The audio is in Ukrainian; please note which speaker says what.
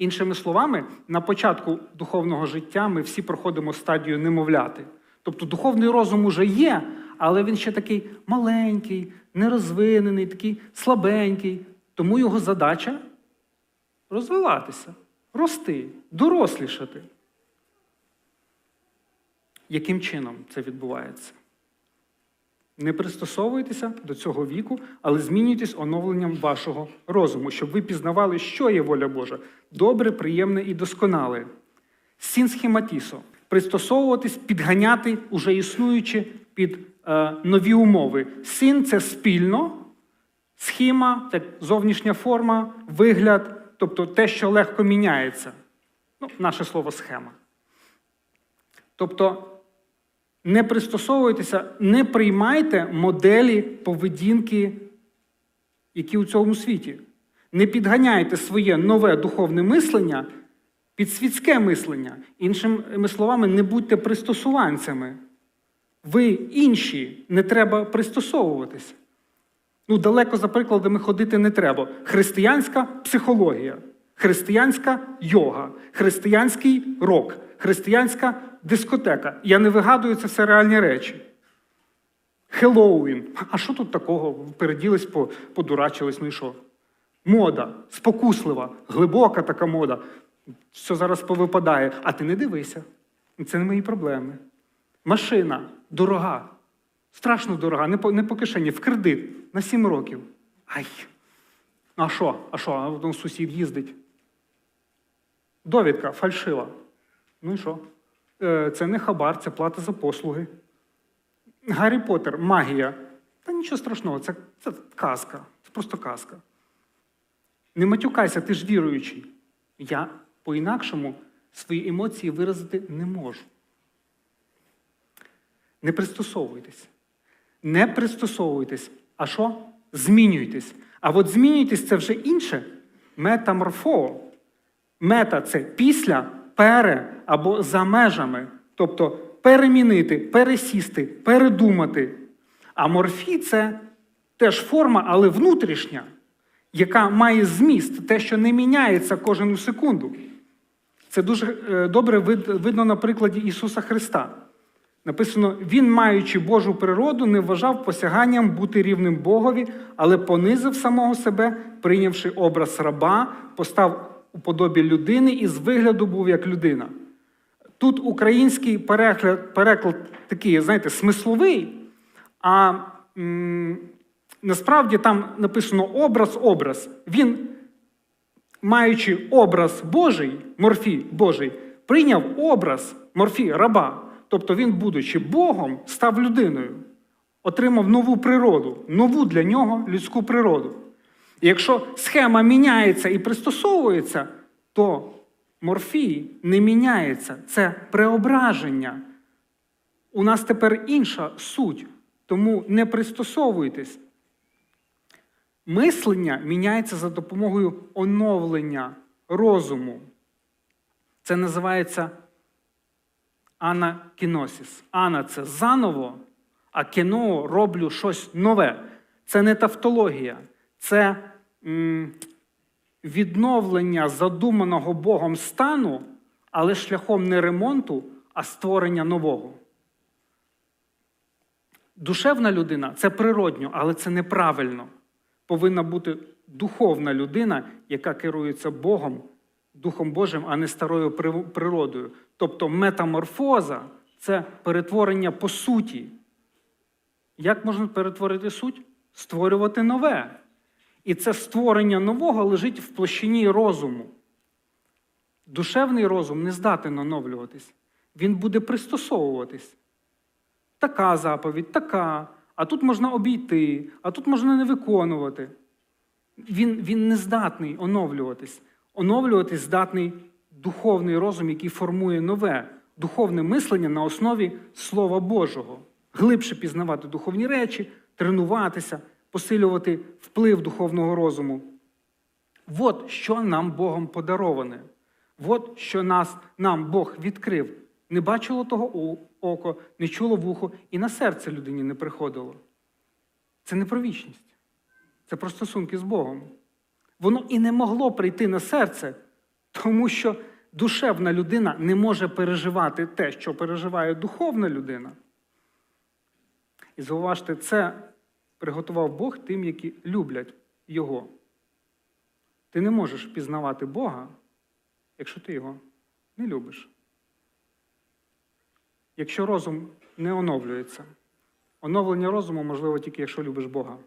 Speaker 1: Іншими словами, на початку духовного життя ми всі проходимо стадію немовляти. Тобто духовний розум уже є, але він ще такий маленький, нерозвинений, такий слабенький. Тому його задача розвиватися, рости, дорослішати. Яким чином це відбувається? Не пристосовуйтеся до цього віку, але змінюйтесь оновленням вашого розуму, щоб ви пізнавали, що є воля Божа добре, приємне і досконале. Сін схематісо пристосовуватись, підганяти уже існуючи під е, нові умови. Син це спільно, схема це зовнішня форма, вигляд, тобто те, що легко міняється. Ну, наше слово схема. Тобто не пристосовуйтеся, не приймайте моделі поведінки, які у цьому світі. Не підганяйте своє нове духовне мислення під світське мислення. Іншими словами, не будьте пристосуванцями. Ви інші, не треба пристосовуватись. Ну, далеко за прикладами ходити не треба. Християнська психологія, християнська йога, християнський рок, християнська дискотека. Я не вигадую це все реальні речі. Хеллоуін. А що тут такого? Переділись, подурачились, ну і що? Мода, спокуслива, глибока така мода. Все зараз повипадає. А ти не дивися. Це не мої проблеми. Машина дорога. Страшно дорога, не по, не по кишені, в кредит на 7 років. Ай. А що? А що? А потім сусід їздить. Довідка фальшива. Ну і що? Е, Це не хабар, це плата за послуги. Гаррі Поттер, магія. Та нічого страшного, це, це казка. Це просто казка. Не матюкайся, ти ж віруючий. Я по-інакшому свої емоції виразити не можу. Не пристосовуйтесь. Не пристосовуйтесь. А що? Змінюйтесь. А от змінюйтесь це вже інше. Метаморфо. Мета це після, пере або за межами. Тобто перемінити, пересісти, передумати. А морфі це теж форма, але внутрішня, яка має зміст, те, що не міняється кожну секунду. Це дуже е, добре видно на прикладі Ісуса Христа. Написано: Він, маючи Божу природу, не вважав посяганням бути рівним Богові, але понизив самого себе, прийнявши образ раба, постав у подобі людини і з вигляду був як людина. Тут український переклад, переклад такий, знаєте, смисловий, а м, насправді там написано образ-образ. Він, маючи образ Божий, морфій Божий, прийняв образ морфі раба. Тобто він, будучи Богом, став людиною, отримав нову природу, нову для нього людську природу. Якщо схема міняється і пристосовується, то морфій не міняється. Це преображення. У нас тепер інша суть, тому не пристосовуйтесь. Мислення міняється за допомогою оновлення розуму. Це називається анакіносіс. Ана це заново, а кіно роблю щось нове. Це не тавтологія, це відновлення задуманого Богом стану, але шляхом не ремонту, а створення нового. Душевна людина це природньо, але це неправильно. Повинна бути духовна людина, яка керується Богом, Духом Божим, а не старою природою. Тобто метаморфоза це перетворення по суті. Як можна перетворити суть? Створювати нове. І це створення нового лежить в площині розуму. Душевний розум не здатен оновлюватись. Він буде пристосовуватись. Така заповідь, така, а тут можна обійти, а тут можна не виконувати. Він, Він не здатний оновлюватись. Оновлюватись здатний духовний розум, який формує нове духовне мислення на основі Слова Божого, глибше пізнавати духовні речі, тренуватися, посилювати вплив духовного розуму. От що нам Богом подароване. От що нас, нам Бог відкрив. Не бачило того око, не чуло вухо, і на серце людині не приходило. Це не про вічність. Це про стосунки з Богом. Воно і не могло прийти на серце, Тому що душевна людина не може переживати те, що переживає духовна людина. І зауважте, це приготував Бог тим, які люблять Його. Ти не можеш пізнавати Бога, якщо ти його не любиш. Якщо розум не оновлюється, оновлення розуму можливо тільки якщо любиш Бога.